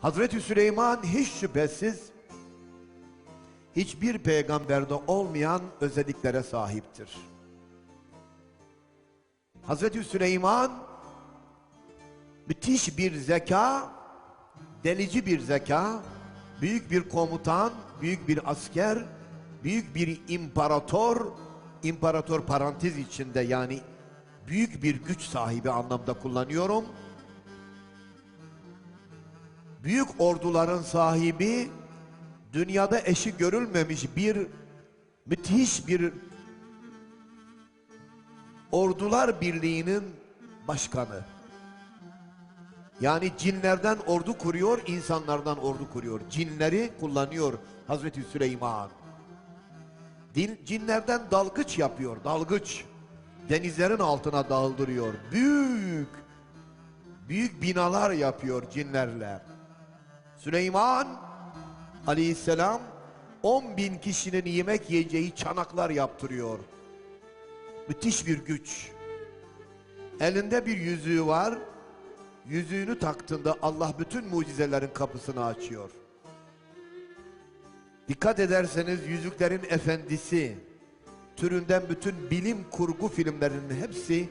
Hazreti Süleyman hiç şüphesiz hiçbir peygamberde olmayan özelliklere sahiptir. Hazreti Süleyman müthiş bir zeka, delici bir zeka, büyük bir komutan, büyük bir asker, büyük bir imparator, imparator parantez içinde yani büyük bir güç sahibi anlamda kullanıyorum. Büyük orduların sahibi, dünyada eşi görülmemiş bir müthiş bir ordular birliğinin başkanı. Yani cinlerden ordu kuruyor, insanlardan ordu kuruyor. Cinleri kullanıyor Hazreti Süleyman. Din, cinlerden dalgıç yapıyor, dalgıç. Denizlerin altına daldırıyor. Büyük, büyük binalar yapıyor cinlerle. Süleyman aleyhisselam 10 bin kişinin yemek yiyeceği çanaklar yaptırıyor. Müthiş bir güç. Elinde bir yüzüğü var. Yüzüğünü taktığında Allah bütün mucizelerin kapısını açıyor. Dikkat ederseniz Yüzüklerin Efendisi türünden bütün bilim kurgu filmlerinin hepsi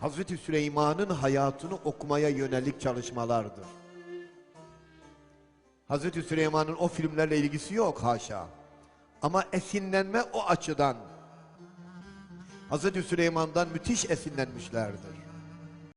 Hazreti Süleyman'ın hayatını okumaya yönelik çalışmalardır. Hazreti Süleyman'ın o filmlerle ilgisi yok haşa. Ama esinlenme o açıdan Hazreti Süleyman'dan müthiş esinlenmişlerdir.